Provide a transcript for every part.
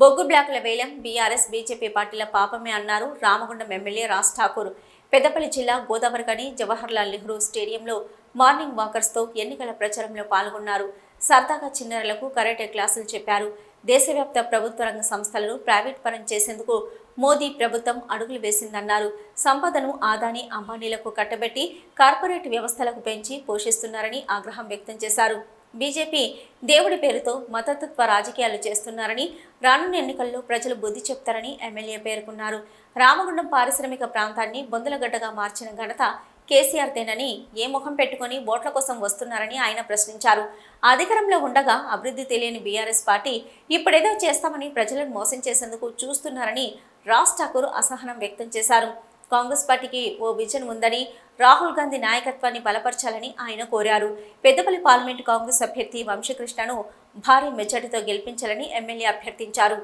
బొగ్గు బ్లాకుల వేలం బీఆర్ఎస్ బీజేపీ పార్టీల పాపమే అన్నారు రామగుండం ఎమ్మెల్యే రాజ్ ఠాకూర్. పెద్దపల్లి జిల్లా గోదావరికని జవహర్లాల్ నెహ్రూ స్టేడియంలో మార్నింగ్ వాకర్స్తో ఎన్నికల ప్రచారంలో పాల్గొన్నారు. సరదాగా చిన్నారులకు కరాటే క్లాసులు చెప్పారు. దేశవ్యాప్త ప్రభుత్వ రంగ సంస్థలను ప్రైవేట్ పరం చేసేందుకు మోదీ ప్రభుత్వం అడుగులు వేసిందన్నారు. సంపదను ఆదాని అంబానీలకు కట్టబెట్టి కార్పొరేట్ వ్యవస్థలకు పెంచి పోషిస్తున్నారని ఆగ్రహం వ్యక్తం చేశారు. బీజేపీ దేవుడి పేరుతో మతతత్వ రాజకీయాలు చేస్తున్నారని రానున్న ఎన్నికల్లో ప్రజలు బుద్ధి చెప్తారని ఎమ్మెల్యే పేర్కొన్నారు. రామగుండం పారిశ్రామిక ప్రాంతాన్ని బొందలగడ్డగా మార్చిన ఘనత కేసీఆర్ తేనని ఏ ముఖం పెట్టుకొని ఓట్ల కోసం వస్తున్నారని ఆయన ప్రశ్నించారు. అధికారంలో ఉండగా అభివృద్ధి తెలియని బీఆర్ఎస్ పార్టీ ఇప్పుడేదో చేస్తామని ప్రజలను మోసం చేసేందుకు చూస్తున్నారని రాజ్ ఠాకూర్ అసహనం వ్యక్తం చేశారు. కాంగ్రెస్ పార్టీకి ఓ విజన్ ఉందని రాహుల్ గాంధీ నాయకత్వాన్ని బలపరచాలని ఆయన కోరారు. పెద్దపల్లి పార్లమెంటు కాంగ్రెస్ అభ్యర్థి వంశకృష్ణను భారీ మెజార్టీతో గెలిపించాలని ఎమ్మెల్యే అభ్యర్థించారు.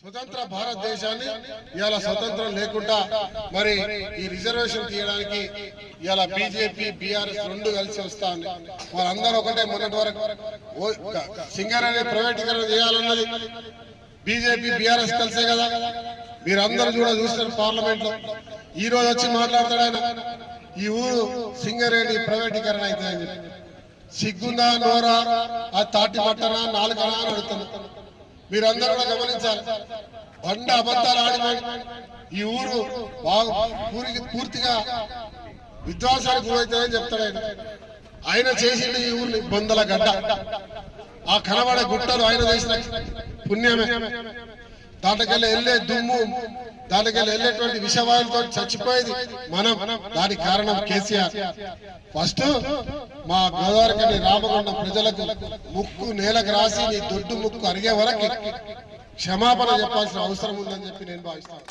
స్వతంత్ర భారతదేశాన్ని ఇవాళ స్వతంత్రం లేకుండా మరి ఈ రిజర్వేషన్ తీయడానికి ఇవాళ బీజేపీ బీఆర్ఎస్ రెండు కలిసి వస్తా ఉంది వాళ్ళందరూ ఒకటే మొన్నటి వరకు ఓ- క- ప్రైవేటీకరణ చేయాలన్నది. బీజేపీ బీఆర్ఎస్ కలిసే కదా. మీరందరూ కూడా చూస్తారు పార్లమెంట్లో ఈ రోజు వచ్చి మాట్లాడతాడు ఆయన. ఈ ఊరు సింగరేణి ప్రైవేటీకరణ అయితే అని చెప్పి సిగ్గుందా నోరా? ఆ తాటి పట్టనా నాలుగనా అని అడుగుతున్నారు మీరందరూ కూడా గమనించాలి. బండ అబద్ధాలు ఆడి ఈ ఊరు బాగా పూర్తిగా విధ్వంసానికి గురైతుందని చెప్తాడు ఆయన. ఆయన చేసింది ఈ ఊరిని బొందల గడ్డ. ఆ కనబడే గుట్టలు ఆయన చేసిన పుణ్యమే. దాంట్లోకెళ్ళి వెళ్ళే దుమ్ము దాటకెళ్ళి వెళ్ళేటువంటి విషవాయులతో చచ్చిపోయేది మనం. దానికి కారణం కేసీఆర్. ఫస్ట్ మా గోదావరికని రామగుండం ప్రజలకు ముక్కు నేలకు రాసి నీ దొడ్డు ముక్కు అరిగే వరకు క్షమాపణ చెప్పాల్సిన అవసరం ఉందని చెప్పి నేను భావిస్తాను.